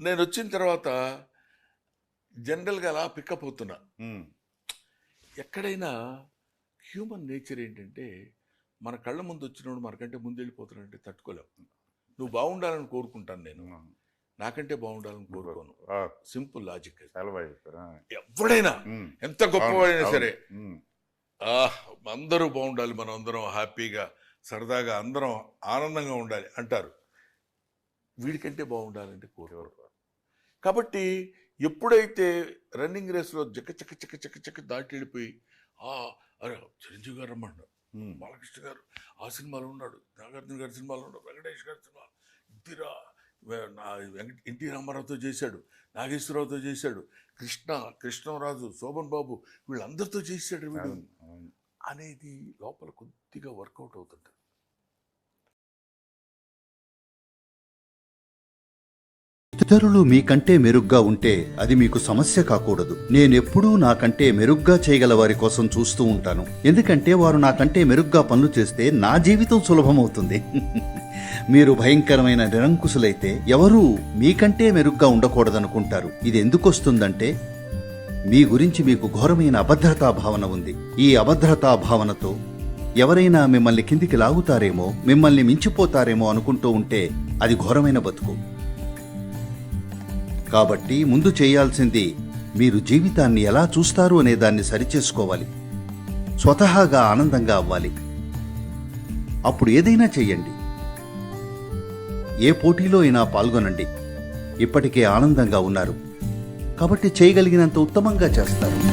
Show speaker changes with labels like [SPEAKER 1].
[SPEAKER 1] నేను వచ్చిన తర్వాత జనరల్గా అలా పికప్ అవుతున్నా. ఎక్కడైనా హ్యూమన్ నేచర్ ఏంటంటే మన కళ్ళ ముందు వచ్చినప్పుడు మనకంటే ముందు వెళ్ళిపోతున్నాడంటే తట్టుకోలేం. నువ్వు బాగుండాలని కోరుకుంటాను నేను. నాకంటే బాగుండాలని కోరుకోను. Simple logic. ఎవడైనా ఎంత గొప్పవాడైనా సరే అందరూ బాగుండాలి మనం అందరం హ్యాపీగా సరదాగా అందరం ఆనందంగా ఉండాలి అంటారు. వీడికంటే బాగుండాలంటే కోరుకోరు కాబట్టి ఎప్పుడైతే రన్నింగ్ రేస్లో జక్క చక్క చక్క చక్క చక్క దాటి వెళ్ళిపోయి ఆ అరే చిరంజీవి గారు
[SPEAKER 2] ఉమ్,
[SPEAKER 1] బాలకృష్ణ గారు ఆ సినిమాలో ఉన్నాడు. నాగార్జున గారి సినిమాలో ఉన్నాడు. వెంకటేష్ గారి సినిమా ఇందిరా వె- నా వెంకట ఎన్టీ రామారావుతో చేశాడు. నాగేశ్వరరావుతో చేశాడు. కృష్ణ కృష్ణరాజు శోభన్ బాబు వీళ్ళందరితో చేశాడు వీడు. అనేది లోపల కొద్దిగా వర్కౌట్ అవుతుంది
[SPEAKER 3] ఇతరులు మీకంటే మెరుగ్గా ఉంటే అది మీకు సమస్య కాకూడదు. నేనెప్పుడూ నాకంటే మెరుగ్గా చేయగల వారి కోసం చూస్తూ ఉంటాను. ఎందుకంటే వారు నాకంటే మెరుగ్గా పనులు చేస్తే నా జీవితం సులభమవుతుంది. మీరు భయంకరమైన నిరంకుశులైతే ఎవరూ మీకంటే మెరుగ్గా ఉండకూడదనుకుంటారు. ఇది ఎందుకు వస్తుందంటే మీ గురించి మీకు ఘోరమైన అభద్రతా భావన ఉంది. ఈ అభద్రతా భావనతో ఎవరైనా మిమ్మల్ని కిందికి లాగుతారేమో మిమ్మల్ని మించిపోతారేమో అనుకుంటూ ఉంటే అది ఘోరమైన బతుకు. కాబట్టి ముందు చేయాల్సింది మీరు జీవితాన్ని ఎలా చూస్తారు అనే దాన్ని సరిచేసుకోవాలి. స్వతహాగా ఆనందంగా అవ్వాలి. అప్పుడు ఏదైనా చెయ్యండి ఏ పోటీలో అయినా పాల్గొనండి. ఇప్పటికే ఆనందంగా ఉన్నారు. కాబట్టి చేయగలిగినంత ఉత్తమంగా చేస్తారు.